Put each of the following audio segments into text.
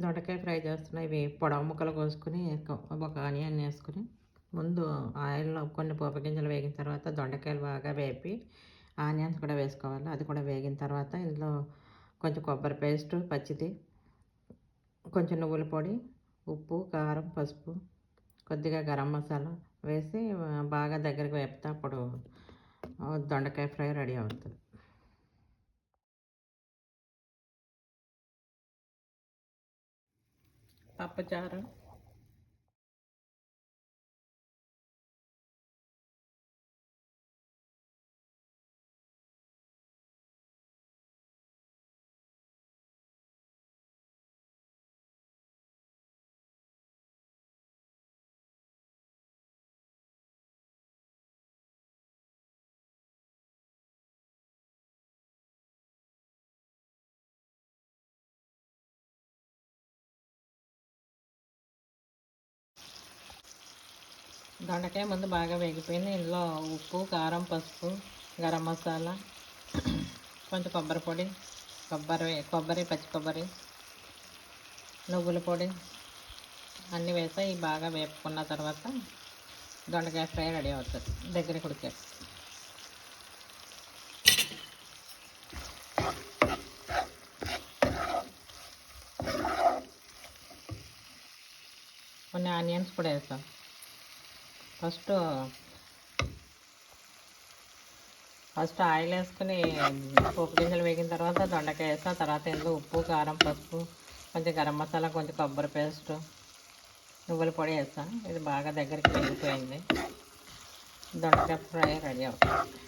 దొండకాయ ఫ్రై చేస్తున్నా. ఇవి పొడవు ముక్కలు కోసుకుని ఒక- ఆనియన్ వేసుకుని ముందు ఆయిల్లో కొన్ని పోపు గింజలు వేగిన తర్వాత దొండకాయలు బాగా వేపి ఆనియన్స్ కూడా వేసుకోవాలి. అది కూడా వేగిన తర్వాత ఇందులో కొంచెం కొబ్బరి పేస్ట్ పచ్చిది కొంచెం నువ్వుల పొడి ఉప్పు కారం పసుపు కొద్దిగా గరం మసాలా వేసి బాగా దగ్గరకు వేపితే అప్పుడు దొండకాయ ఫ్రై రెడీ అవుతుంది. పప్పుచారు దొండకాయ ముందు బాగా వేగిపోయింది. ఇందులో ఉప్పు కారం పసుపు గరం మసాలా కొంచెం కొబ్బరి పొడి కొబ్బరి కొబ్బరి పచ్చి కొబ్బరి నువ్వుల పొడి అన్నీ వేసి బాగా వేపుకున్న తర్వాత దొండకాయ ఫ్రై రెడీ అవుతుంది. దగ్గరికి ఉడికే కొన్ని ఆనియన్స్ కూడా వేస్తాం ఫస్ట్ ఫస్ట్ ఆయిల్ వేసుకుని పోపు గింజలు వేగిన తర్వాత దొండకాయ వేస్తా తర్వాత ఇందులో ఉప్పు కారం పసుపు కొంచెం గరం మసాలా కొంచెం కొబ్బరి పేస్ట్ నువ్వుల పొడి వేస్తాను ఇది బాగా దగ్గరికి వెళ్ళిపోయింది దొండకాయ ఫ్రై రెడీ అవుతుంది.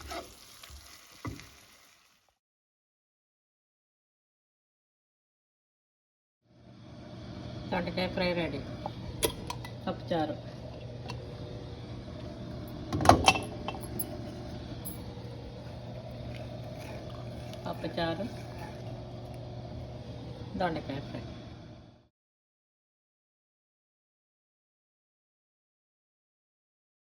దొండకాయ ఫ్రై రెడీ. పప్పుచారు. పప్పుచారు దొండకాయ ఫ్రై